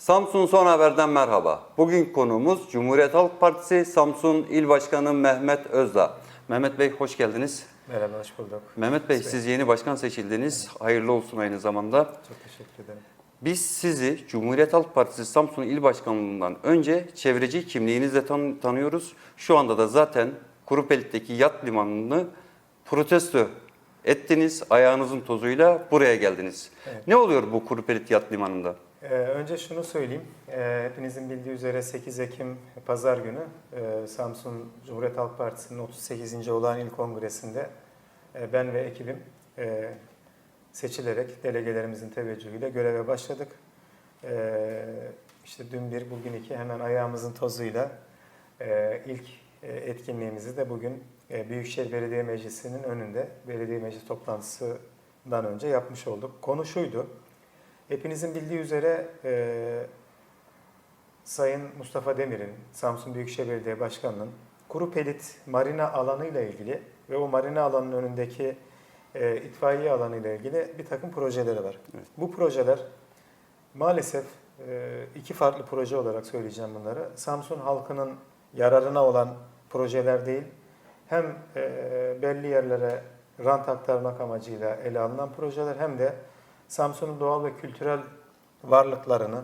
Samsun Son Haber'den merhaba. Bugün konuğumuz Cumhuriyet Halk Partisi Samsun İl Başkanı Mehmet Özdağ. Mehmet Bey hoş geldiniz. Merhaba, hoş bulduk. Mehmet Bey siz yeni başkan seçildiniz. Hayırlı olsun aynı zamanda. Çok teşekkür ederim. Biz sizi Cumhuriyet Halk Partisi Samsun İl Başkanlığından önce çevreci kimliğinizle tan- tanıyoruz. Şu anda da zaten Kurupelit'teki yat limanını protesto ettiniz. Ayağınızın tozuyla buraya geldiniz. Evet. Ne oluyor bu Kurupelit yat limanında? Ee, önce şunu söyleyeyim. Ee, hepinizin bildiği üzere 8 Ekim Pazar günü e, Samsun Cumhuriyet Halk Partisi'nin 38. olan il kongresinde e, ben ve ekibim e, seçilerek delegelerimizin teveccühüyle göreve başladık. E, işte dün bir, bugün iki hemen ayağımızın tozuyla e, ilk etkinliğimizi de bugün Büyükşehir Belediye Meclisi'nin önünde belediye meclis toplantısından önce yapmış olduk. Konu şuydu. Hepinizin bildiği üzere e, Sayın Mustafa Demir'in, Samsun Büyükşehir Belediye Başkanı'nın Kuru Pelit Marina alanı ile ilgili ve o marina alanının önündeki e, itfaiye alanı ile ilgili bir takım projeleri var. Evet. Bu projeler maalesef e, iki farklı proje olarak söyleyeceğim bunları. Samsun halkının yararına olan projeler değil, hem e, belli yerlere rant aktarmak amacıyla ele alınan projeler hem de Samsun'un doğal ve kültürel varlıklarını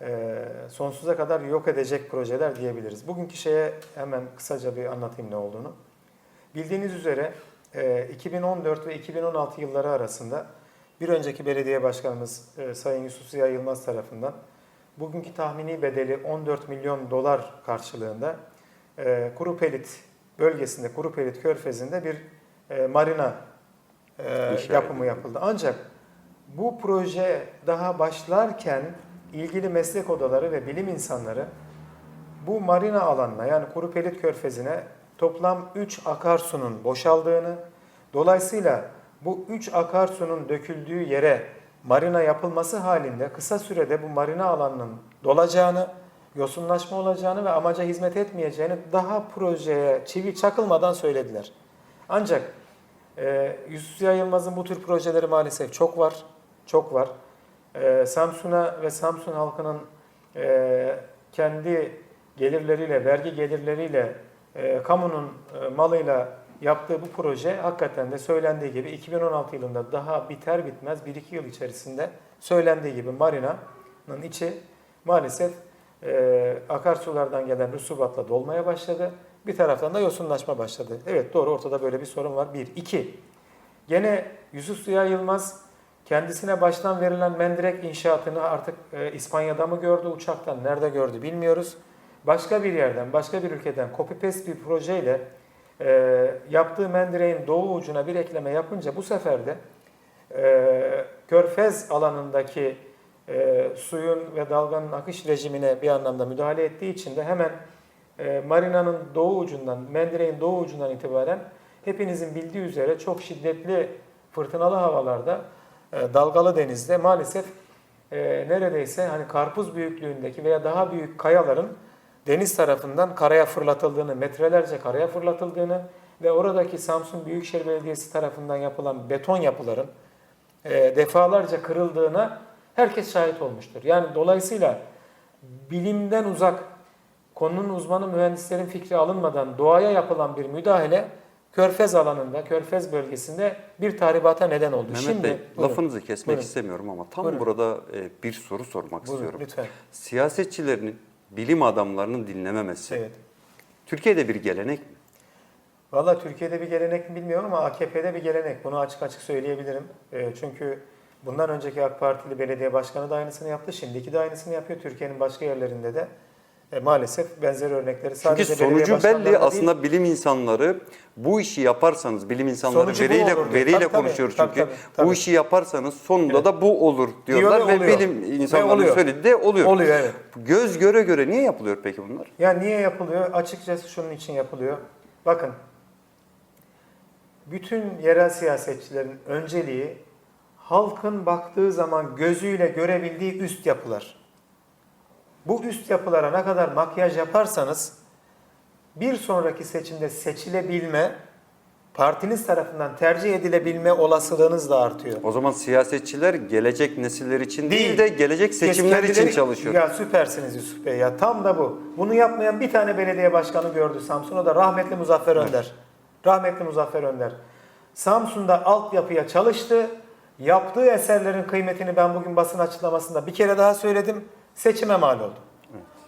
e, sonsuza kadar yok edecek projeler diyebiliriz. Bugünkü şeye hemen kısaca bir anlatayım ne olduğunu. Bildiğiniz üzere e, 2014 ve 2016 yılları arasında bir önceki belediye başkanımız e, Sayın Yusuf Ziya Yılmaz tarafından bugünkü tahmini bedeli 14 milyon dolar karşılığında e, Kurupelit bölgesinde, Kurupelit Körfezi'nde bir e, marina e, yapımı yapıldı. Ancak bu proje daha başlarken ilgili meslek odaları ve bilim insanları bu marina alanına yani Kurupelit Körfezi'ne toplam 3 akarsunun boşaldığını, dolayısıyla bu 3 akarsunun döküldüğü yere marina yapılması halinde kısa sürede bu marina alanının dolacağını, yosunlaşma olacağını ve amaca hizmet etmeyeceğini daha projeye çivi çakılmadan söylediler. Ancak e, Yusuf Yılmaz'ın bu tür projeleri maalesef çok var, çok var. E, Samsun'a ve Samsun halkının e, kendi gelirleriyle, vergi gelirleriyle, e, kamunun e, malıyla yaptığı bu proje hakikaten de söylendiği gibi 2016 yılında daha biter bitmez 1-2 yıl içerisinde söylendiği gibi marinanın içi maalesef e, akarsulardan gelen rüsubatla dolmaya başladı. Bir taraftan da yosunlaşma başladı. Evet doğru ortada böyle bir sorun var. Bir. iki. Gene Yusuf Ziya Yılmaz kendisine baştan verilen mendirek inşaatını artık e, İspanya'da mı gördü uçaktan, nerede gördü bilmiyoruz. Başka bir yerden, başka bir ülkeden copy paste bir projeyle e, yaptığı mendireğin doğu ucuna bir ekleme yapınca bu sefer de e, Körfez alanındaki e, suyun ve dalganın akış rejimine bir anlamda müdahale ettiği için de hemen e, marinanın doğu ucundan, mendireğin doğu ucundan itibaren hepinizin bildiği üzere çok şiddetli fırtınalı havalarda dalgalı denizde maalesef e, neredeyse hani karpuz büyüklüğündeki veya daha büyük kayaların deniz tarafından karaya fırlatıldığını, metrelerce karaya fırlatıldığını ve oradaki Samsun Büyükşehir Belediyesi tarafından yapılan beton yapıların e, defalarca kırıldığına herkes şahit olmuştur. Yani dolayısıyla bilimden uzak, konunun uzmanı mühendislerin fikri alınmadan doğaya yapılan bir müdahale Körfez alanında, Körfez bölgesinde bir tahribata neden oldu. Mehmet Şimdi, Bey buyurun. lafınızı kesmek Buyurun. istemiyorum ama tam Buyurun. burada e, bir soru sormak Buyurun, istiyorum. lütfen. Siyasetçilerin, bilim adamlarının dinlememesi Evet. Türkiye'de bir gelenek mi? Valla Türkiye'de bir gelenek mi bilmiyorum ama AKP'de bir gelenek. Bunu açık açık söyleyebilirim. E, çünkü bundan önceki AK Partili belediye başkanı da aynısını yaptı. Şimdiki de aynısını yapıyor. Türkiye'nin başka yerlerinde de e, maalesef benzer örnekleri Çünkü sadece belediye sonucu belli. değil, Aslında bilim insanları bu işi yaparsanız, bilim insanları Sonucu veriyle olur veriyle Tabii, tabii, konuşuyor tabii, çünkü. tabii, tabii. Bu işi yaparsanız sonunda Evet. da bu olur diyorlar Diyor ve, ve bilim oluyor. söylediği de oluyor. oluyor evet. Göz göre göre niye yapılıyor peki bunlar? Ya niye yapılıyor? Açıkçası şunun için yapılıyor. Bakın, bütün yerel siyasetçilerin önceliği halkın baktığı zaman gözüyle görebildiği üst yapılar. Bu üst yapılara ne kadar makyaj yaparsanız bir sonraki seçimde seçilebilme partiniz tarafından tercih edilebilme olasılığınız da artıyor. O zaman siyasetçiler gelecek nesiller için değil, Değil. de gelecek seçimler için çalışıyor. Ya süpersiniz Yusuf Bey ya tam da bu. Bunu yapmayan bir tane belediye başkanı gördü Samsun. O da rahmetli Muzaffer Önder. Rahmetli Muzaffer Önder. Samsun'da altyapıya çalıştı. Yaptığı eserlerin kıymetini ben bugün basın açıklamasında bir kere daha söyledim. Seçime mal oldu.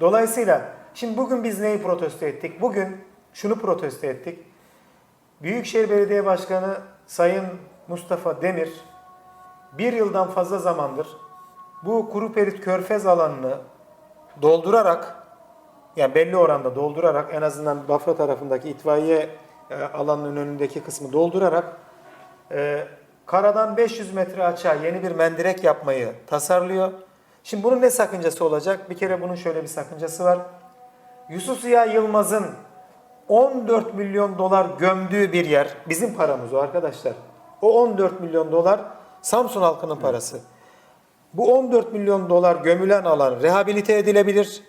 Dolayısıyla şimdi bugün biz neyi protesto ettik? Bugün şunu protesto ettik. Büyükşehir Belediye Başkanı Sayın Mustafa Demir bir yıldan fazla zamandır bu kuru perit körfez alanını doldurarak yani belli oranda doldurarak en azından Bafra tarafındaki itfaiye e, alanının önündeki kısmı doldurarak e, karadan 500 metre aşağı yeni bir mendirek yapmayı tasarlıyor. Şimdi bunun ne sakıncası olacak? Bir kere bunun şöyle bir sakıncası var. Yusuf Ziya Yılmaz'ın 14 milyon dolar gömdüğü bir yer. Bizim paramız o arkadaşlar. O 14 milyon dolar Samsun halkının parası. Bu 14 milyon dolar gömülen alan rehabilite edilebilir.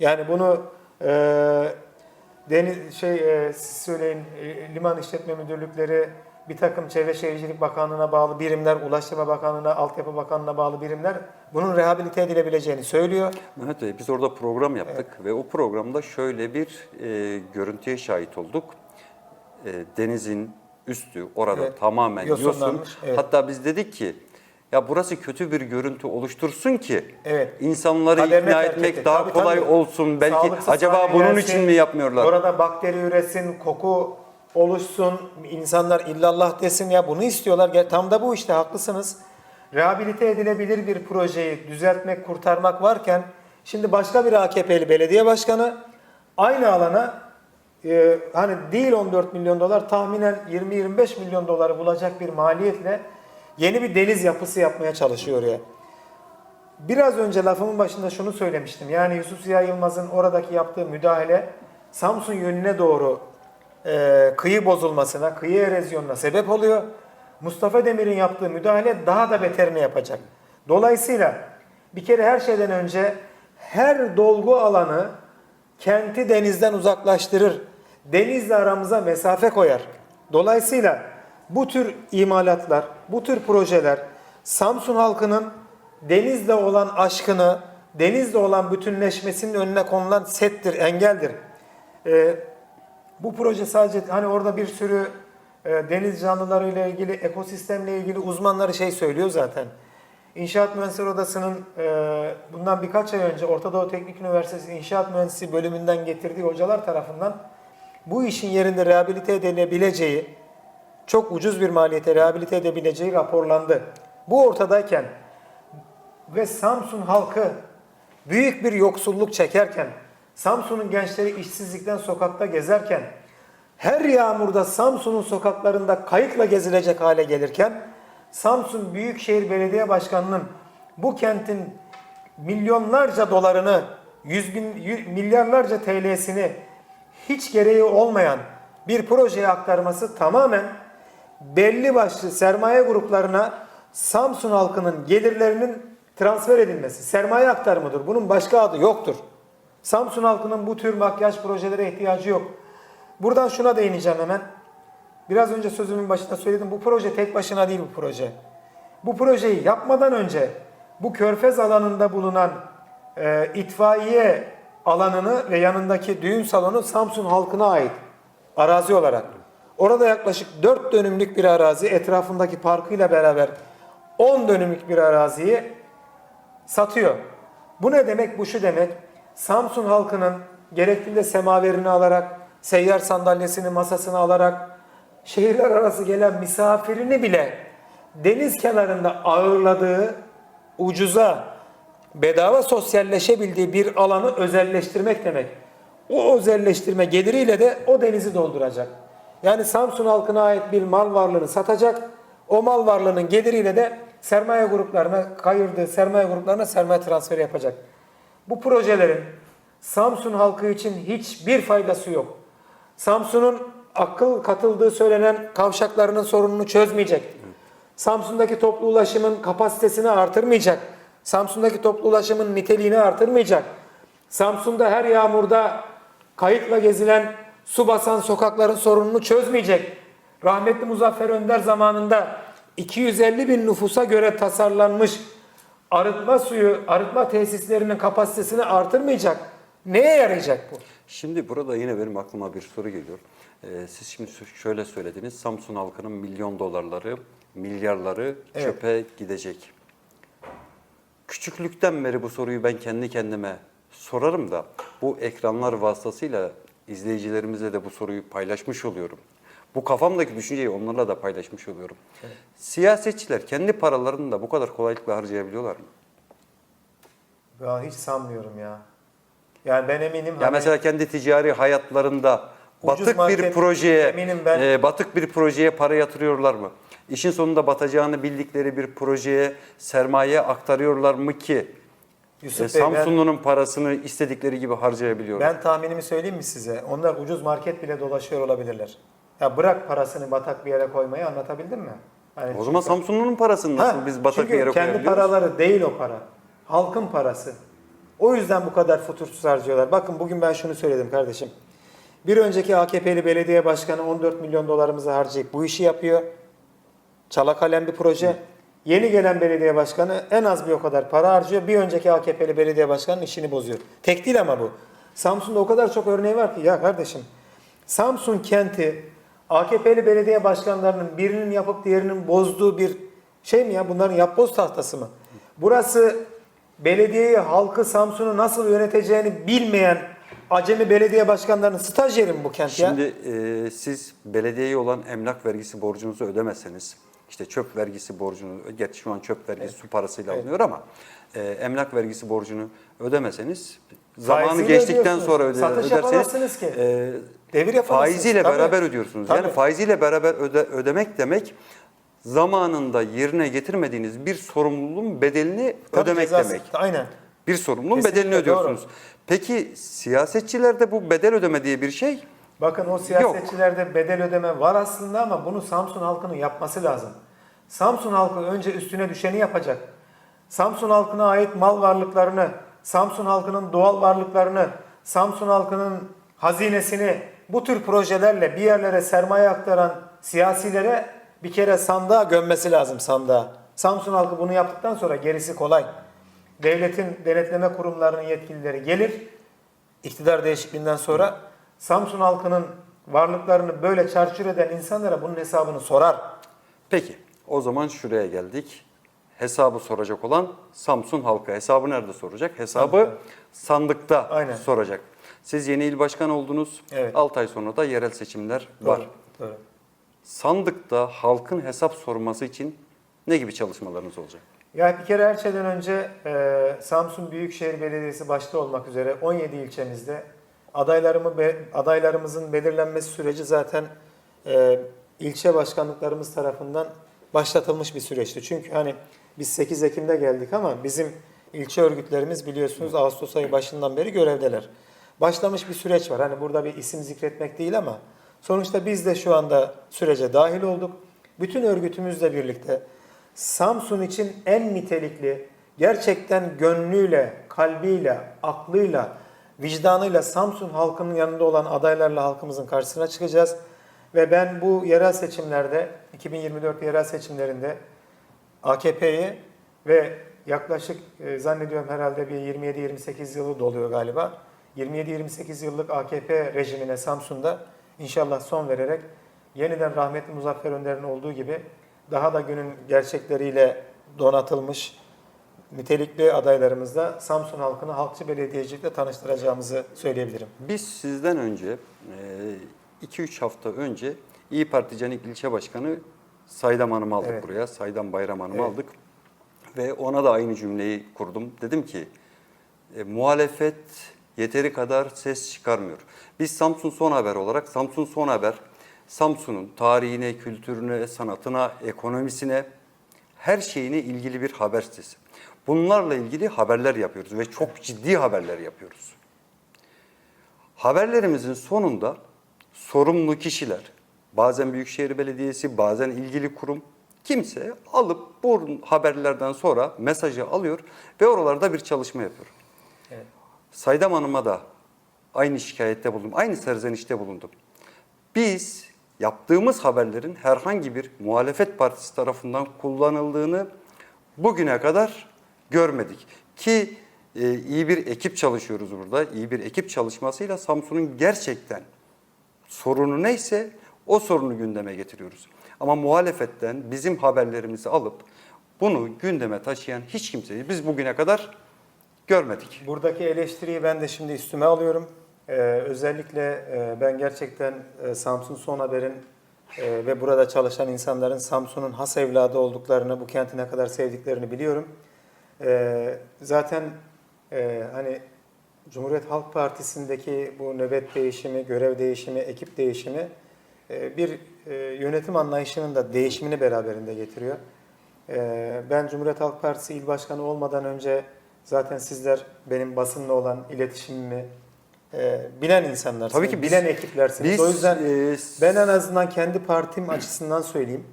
Yani bunu e, deniz şey e, siz söyleyin e, liman işletme müdürlükleri bir takım Çevre Şehircilik Bakanlığı'na bağlı birimler, Ulaştırma Bakanlığı'na, Altyapı Bakanlığı'na bağlı birimler bunun rehabilite edilebileceğini söylüyor. Mehmet Bey biz orada program yaptık ve o programda şöyle bir e, görüntüye şahit olduk. E, denizin üstü orada Evet. tamamen yosun. Evet. Hatta biz dedik ki ya burası kötü bir görüntü oluştursun ki Evet. insanları Kaderine ikna etmek daha Tabii, kolay tabii. olsun. Belki Sağlıksız acaba bunun gelsin, için mi yapmıyorlar? Orada bakteri üresin, koku oluşsun, insanlar illallah desin ya bunu istiyorlar. Tam da bu işte haklısınız. Rehabilite edilebilir bir projeyi düzeltmek, kurtarmak varken şimdi başka bir AKP'li belediye başkanı aynı alana e, hani değil 14 milyon dolar tahminen 20-25 milyon doları bulacak bir maliyetle yeni bir deniz yapısı yapmaya çalışıyor ya. Biraz önce lafımın başında şunu söylemiştim. Yani Yusuf Ziya Yılmaz'ın oradaki yaptığı müdahale Samsun yönüne doğru e, kıyı bozulmasına, kıyı erozyonuna sebep oluyor. Mustafa Demir'in yaptığı müdahale daha da beterini yapacak. Dolayısıyla bir kere her şeyden önce her dolgu alanı kenti denizden uzaklaştırır. Denizle aramıza mesafe koyar. Dolayısıyla bu tür imalatlar, bu tür projeler Samsun halkının denizle olan aşkını, denizle olan bütünleşmesinin önüne konulan settir, engeldir. Ee, bu proje sadece hani orada bir sürü e, deniz canlılarıyla ilgili, ekosistemle ilgili uzmanları şey söylüyor zaten. İnşaat Mühendisleri Odası'nın e, bundan birkaç ay önce Orta Doğu Teknik Üniversitesi İnşaat Mühendisliği bölümünden getirdiği hocalar tarafından bu işin yerinde rehabilite edilebileceği, çok ucuz bir maliyete rehabilite edebileceği raporlandı. Bu ortadayken ve Samsun halkı büyük bir yoksulluk çekerken, Samsun'un gençleri işsizlikten sokakta gezerken, her yağmurda Samsun'un sokaklarında kayıkla gezilecek hale gelirken, Samsun Büyükşehir Belediye Başkanı'nın bu kentin milyonlarca dolarını, yüz bin, milyarlarca TL'sini hiç gereği olmayan bir projeye aktarması tamamen belli başlı sermaye gruplarına Samsun halkının gelirlerinin transfer edilmesi, sermaye aktarımıdır. Bunun başka adı yoktur. Samsun halkının bu tür makyaj projelere ihtiyacı yok. Buradan şuna değineceğim hemen. Biraz önce sözümün başında söyledim. Bu proje tek başına değil bu proje. Bu projeyi yapmadan önce bu körfez alanında bulunan e, itfaiye alanını ve yanındaki düğün salonu Samsun halkına ait arazi olarak. Orada yaklaşık 4 dönümlük bir arazi etrafındaki parkıyla beraber 10 dönümlük bir araziyi satıyor. Bu ne demek? Bu şu demek. Samsun halkının gerektiğinde semaverini alarak, seyyar sandalyesini, masasını alarak, şehirler arası gelen misafirini bile deniz kenarında ağırladığı, ucuza, bedava sosyalleşebildiği bir alanı özelleştirmek demek. O özelleştirme geliriyle de o denizi dolduracak. Yani Samsun halkına ait bir mal varlığını satacak. O mal varlığının geliriyle de sermaye gruplarına kayırdığı sermaye gruplarına sermaye transferi yapacak. Bu projelerin Samsun halkı için hiçbir faydası yok. Samsun'un akıl katıldığı söylenen kavşaklarının sorununu çözmeyecek. Samsun'daki toplu ulaşımın kapasitesini artırmayacak. Samsun'daki toplu ulaşımın niteliğini artırmayacak. Samsun'da her yağmurda kayıkla gezilen su basan sokakların sorununu çözmeyecek. Rahmetli Muzaffer Önder zamanında 250 bin nüfusa göre tasarlanmış arıtma suyu, arıtma tesislerinin kapasitesini artırmayacak. Neye yarayacak bu? Şimdi burada yine benim aklıma bir soru geliyor. Ee, siz şimdi şöyle söylediniz. Samsun halkının milyon dolarları, milyarları Evet. çöpe gidecek. Küçüklükten beri bu soruyu ben kendi kendime sorarım da bu ekranlar vasıtasıyla izleyicilerimizle de bu soruyu paylaşmış oluyorum. Bu kafamdaki düşünceyi onlarla da paylaşmış oluyorum. Siyasetçiler kendi paralarını da bu kadar kolaylıkla harcayabiliyorlar mı? Ben hiç sanmıyorum ya. Yani ben eminim. Ya hani- mesela kendi ticari hayatlarında Ucuz batık market, bir projeye ben- e, batık bir projeye para yatırıyorlar mı? İşin sonunda batacağını bildikleri bir projeye sermaye aktarıyorlar mı ki Yusuf e, Bey, ben- Samsunlu'nun parasını istedikleri gibi harcayabiliyorlar? Ben tahminimi söyleyeyim mi size? Onlar ucuz market bile dolaşıyor olabilirler. Ya bırak parasını batak bir yere koymayı anlatabildim mi? Hani o zaman Samsunlu'nun parasını nasıl Ha, biz batak çünkü bir yere kendi koyabiliyoruz? paraları değil o para. Halkın parası. O yüzden bu kadar futursuz harcıyorlar. Bakın bugün ben şunu söyledim kardeşim. Bir önceki AKP'li belediye başkanı 14 milyon dolarımızı harcayıp bu işi yapıyor. Çala kalem bir proje. Yeni gelen belediye başkanı en az bir o kadar para harcıyor. Bir önceki AKP'li belediye başkanının işini bozuyor. Tek değil ama bu. Samsun'da o kadar çok örneği var ki ya kardeşim. Samsun kenti AKP'li belediye başkanlarının birinin yapıp diğerinin bozduğu bir şey mi ya? Bunların yapboz tahtası mı? Burası belediyeyi, halkı, Samsun'u nasıl yöneteceğini bilmeyen acemi belediye başkanlarının stajyeri mi bu kent ya? Şimdi e, siz belediyeye olan emlak vergisi borcunuzu ödemezseniz, işte çöp vergisi borcunu, gerçi şu an çöp vergisi su parasıyla alınıyor ama e, emlak vergisi borcunu ödemeseniz zamanı Faiziyle geçtikten ödüyorsunuz. sonra öde, Satış öderseniz ki. e, Devir yapamazsınız. faiziyle Tabii. beraber ödüyorsunuz. Yani Tabii. faiziyle beraber öde, ödemek demek zamanında yerine getirmediğiniz bir sorumluluğun bedelini Tabii ödemek cezası. demek. Aynen. Bir sorumluluğun Kesinlikle bedelini ödüyorsunuz. Peki siyasetçilerde bu bedel ödeme diye bir şey Bakın o siyasetçilerde bedel ödeme var aslında ama bunu Samsun halkının yapması lazım. Samsun halkı önce üstüne düşeni yapacak. Samsun halkına ait mal varlıklarını, Samsun halkının doğal varlıklarını, Samsun halkının hazinesini bu tür projelerle bir yerlere sermaye aktaran siyasilere bir kere sandığa gömmesi lazım sandığa. Samsun halkı bunu yaptıktan sonra gerisi kolay. Devletin denetleme kurumlarının yetkilileri gelir, iktidar değişikliğinden sonra Samsun halkının varlıklarını böyle çarçur eden insanlara bunun hesabını sorar. Peki o zaman şuraya geldik. Hesabı soracak olan Samsun halkı. Hesabı nerede soracak? Hesabı Sandıkta. sandıkta Aynen. soracak. Siz yeni il başkanı oldunuz. Evet. 6 ay sonra da yerel seçimler var. Doğru. Doğru. Sandıkta halkın hesap sorması için ne gibi çalışmalarınız olacak? Yani bir kere her şeyden önce e, Samsun Büyükşehir Belediyesi başta olmak üzere 17 ilçemizde adaylarımı be- adaylarımızın belirlenmesi süreci zaten e, ilçe başkanlıklarımız tarafından başlatılmış bir süreçti. Çünkü hani biz 8 Ekim'de geldik ama bizim ilçe örgütlerimiz biliyorsunuz Ağustos ayı başından beri görevdeler. Başlamış bir süreç var. Hani burada bir isim zikretmek değil ama sonuçta biz de şu anda sürece dahil olduk. Bütün örgütümüzle birlikte Samsun için en nitelikli, gerçekten gönlüyle, kalbiyle, aklıyla, vicdanıyla Samsun halkının yanında olan adaylarla halkımızın karşısına çıkacağız. Ve ben bu yerel seçimlerde, 2024 yerel seçimlerinde AKP'yi ve yaklaşık e, zannediyorum herhalde bir 27-28 yılı doluyor galiba. 27-28 yıllık AKP rejimine Samsun'da inşallah son vererek yeniden rahmetli Muzaffer Önder'in olduğu gibi daha da günün gerçekleriyle donatılmış nitelikli adaylarımızla Samsun halkını halkçı belediyecilikle tanıştıracağımızı söyleyebilirim. Biz sizden önce 2-3 hafta önce İyi Parti Canik İlçe Başkanı Saydam Hanım'ı aldık Evet. buraya. Saydam Bayram Hanım'ı Evet. aldık. Ve ona da aynı cümleyi kurdum. Dedim ki e, muhalefet yeteri kadar ses çıkarmıyor. Biz Samsun Son Haber olarak Samsun Son Haber Samsun'un tarihine, kültürüne, sanatına, ekonomisine her şeyine ilgili bir haber sitesi. Bunlarla ilgili haberler yapıyoruz ve çok ciddi haberler yapıyoruz. Haberlerimizin sonunda sorumlu kişiler, bazen Büyükşehir Belediyesi, bazen ilgili kurum, kimse alıp bu haberlerden sonra mesajı alıyor ve oralarda bir çalışma yapıyor. Saydam Hanım'a da aynı şikayette bulundum, aynı serzenişte bulundum. Biz yaptığımız haberlerin herhangi bir muhalefet partisi tarafından kullanıldığını bugüne kadar görmedik. Ki e, iyi bir ekip çalışıyoruz burada. İyi bir ekip çalışmasıyla Samsun'un gerçekten sorunu neyse o sorunu gündeme getiriyoruz. Ama muhalefetten bizim haberlerimizi alıp bunu gündeme taşıyan hiç kimseyi biz bugüne kadar görmedik. Buradaki eleştiriyi ben de şimdi üstüme alıyorum. Ee, özellikle e, ben gerçekten e, Samsun Son Haber'in e, ve burada çalışan insanların Samsun'un has evladı olduklarını, bu kenti ne kadar sevdiklerini biliyorum. E, zaten e, hani Cumhuriyet Halk Partisi'ndeki bu nöbet değişimi, görev değişimi, ekip değişimi e, bir e, yönetim anlayışının da değişimini beraberinde getiriyor. E, Ben Cumhuriyet Halk Partisi İl Başkanı olmadan önce zaten sizler benim basınla olan iletişimimi e, bilen insanlarsınız, Tabii ki biz- bilen ekiplersiniz. Biz o yüzden e, ben en azından kendi partim açısından söyleyeyim.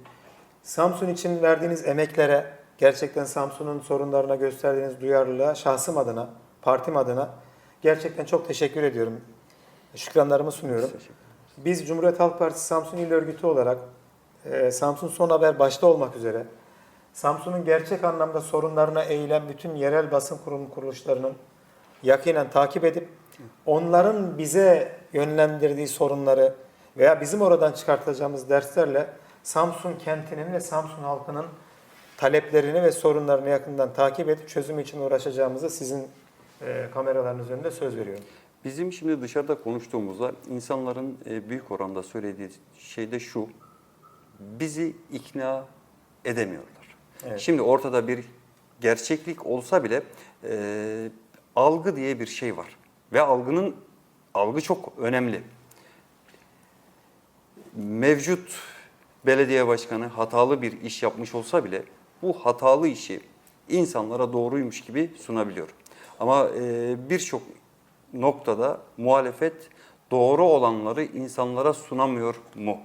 Samsun için verdiğiniz emeklere, gerçekten Samsun'un sorunlarına gösterdiğiniz duyarlılığa şahsım adına, partim adına gerçekten çok teşekkür ediyorum. Şükranlarımı sunuyorum. Biz Cumhuriyet Halk Partisi Samsun İl Örgütü olarak e, Samsun Son Haber başta olmak üzere Samsun'un gerçek anlamda sorunlarına eğilen bütün yerel basın kurum kuruluşlarının yakinen takip edip onların bize yönlendirdiği sorunları veya bizim oradan çıkartacağımız derslerle Samsun kentinin ve Samsun halkının taleplerini ve sorunlarını yakından takip edip çözüm için uğraşacağımızı sizin e, kameralarınız önünde söz veriyorum. Bizim şimdi dışarıda konuştuğumuzda insanların e, büyük oranda söylediği şey de şu. Bizi ikna edemiyorlar. Şimdi ortada bir gerçeklik olsa bile e, algı diye bir şey var. Ve algının algı çok önemli. Mevcut belediye başkanı hatalı bir iş yapmış olsa bile bu hatalı işi insanlara doğruymuş gibi sunabiliyor. Ama e, birçok noktada muhalefet doğru olanları insanlara sunamıyor mu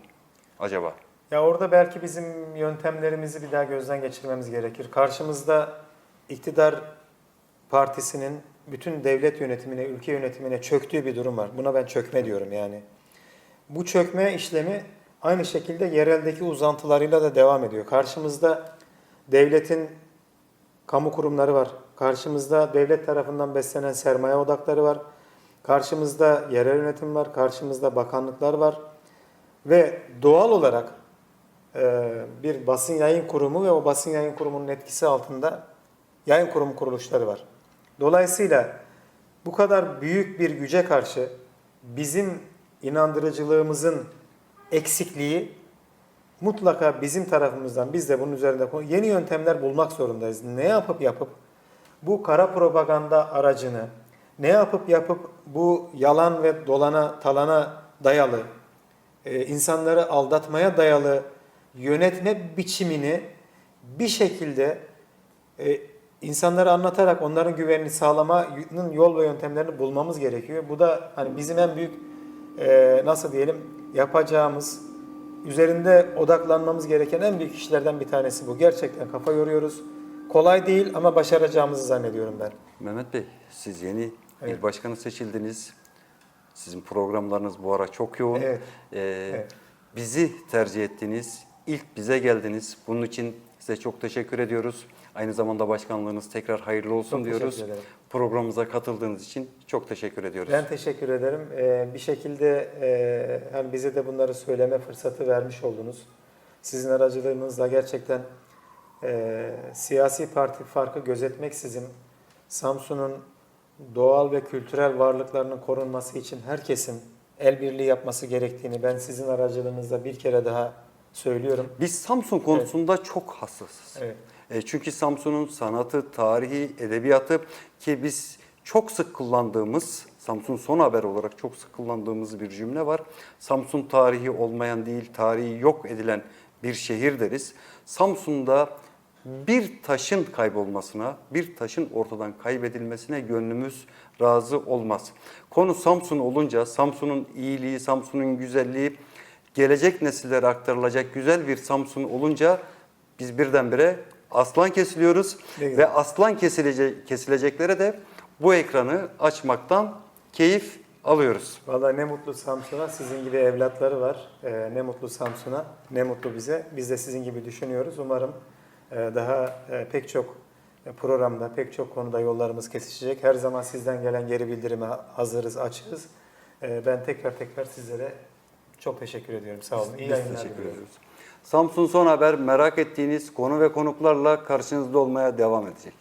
acaba? Ya orada belki bizim yöntemlerimizi bir daha gözden geçirmemiz gerekir. Karşımızda iktidar partisinin bütün devlet yönetimine, ülke yönetimine çöktüğü bir durum var. Buna ben çökme diyorum yani. Bu çökme işlemi aynı şekilde yereldeki uzantılarıyla da devam ediyor. Karşımızda devletin kamu kurumları var. Karşımızda devlet tarafından beslenen sermaye odakları var. Karşımızda yerel yönetim var. Karşımızda bakanlıklar var. Ve doğal olarak bir basın yayın kurumu ve o basın yayın kurumunun etkisi altında yayın kurumu kuruluşları var. Dolayısıyla bu kadar büyük bir güce karşı bizim inandırıcılığımızın eksikliği mutlaka bizim tarafımızdan biz de bunun üzerinde yeni yöntemler bulmak zorundayız. Ne yapıp yapıp bu kara propaganda aracını ne yapıp yapıp bu yalan ve dolana talana dayalı e, insanları aldatmaya dayalı yönetme biçimini bir şekilde e, insanlara anlatarak onların güvenini sağlamanın yol ve yöntemlerini bulmamız gerekiyor. Bu da hani bizim en büyük e, nasıl diyelim yapacağımız, üzerinde odaklanmamız gereken en büyük işlerden bir tanesi bu. Gerçekten kafa yoruyoruz. Kolay değil ama başaracağımızı zannediyorum ben. Mehmet Bey, siz yeni Evet. il başkanı seçildiniz. Sizin programlarınız bu ara çok yoğun. Evet. Ee, Evet. Bizi tercih ettiniz. İlk bize geldiniz. Bunun için size çok teşekkür ediyoruz. Aynı zamanda başkanlığınız tekrar hayırlı olsun Çok diyoruz. Programımıza katıldığınız için çok teşekkür ediyoruz. Ben teşekkür ederim. Ee, bir şekilde e, hani bize de bunları söyleme fırsatı vermiş oldunuz. Sizin aracılığınızla gerçekten e, siyasi parti farkı gözetmeksizin Samsun'un doğal ve kültürel varlıklarının korunması için herkesin el birliği yapması gerektiğini ben sizin aracılığınızla bir kere daha söylüyorum. Biz Samsun konusunda çok hassasız. Evet. E, Çünkü Samsun'un sanatı, tarihi, edebiyatı ki biz çok sık kullandığımız, Samsun Son Haber olarak çok sık kullandığımız bir cümle var. Samsun tarihi olmayan değil, tarihi yok edilen bir şehir deriz. Samsun'da bir taşın kaybolmasına, bir taşın ortadan kaybedilmesine gönlümüz razı olmaz. Konu Samsun olunca, Samsun'un iyiliği, Samsun'un güzelliği, gelecek nesillere aktarılacak güzel bir Samsun olunca biz birdenbire aslan kesiliyoruz güzel. ve aslan kesilecek, kesileceklere de bu ekranı açmaktan keyif alıyoruz. Vallahi ne mutlu Samsun'a. Sizin gibi evlatları var. Ee, ne mutlu Samsun'a. Ne mutlu bize. Biz de sizin gibi düşünüyoruz. Umarım e, daha e, pek çok programda, pek çok konuda yollarımız kesişecek. Her zaman sizden gelen geri bildirime hazırız, açığız. Ee, ben tekrar tekrar sizlere çok teşekkür ediyorum. Sağ olun. İyi Biz yayınlar teşekkür diliyorum. ediyoruz. Samsun Son Haber merak ettiğiniz konu ve konuklarla karşınızda olmaya devam edecek.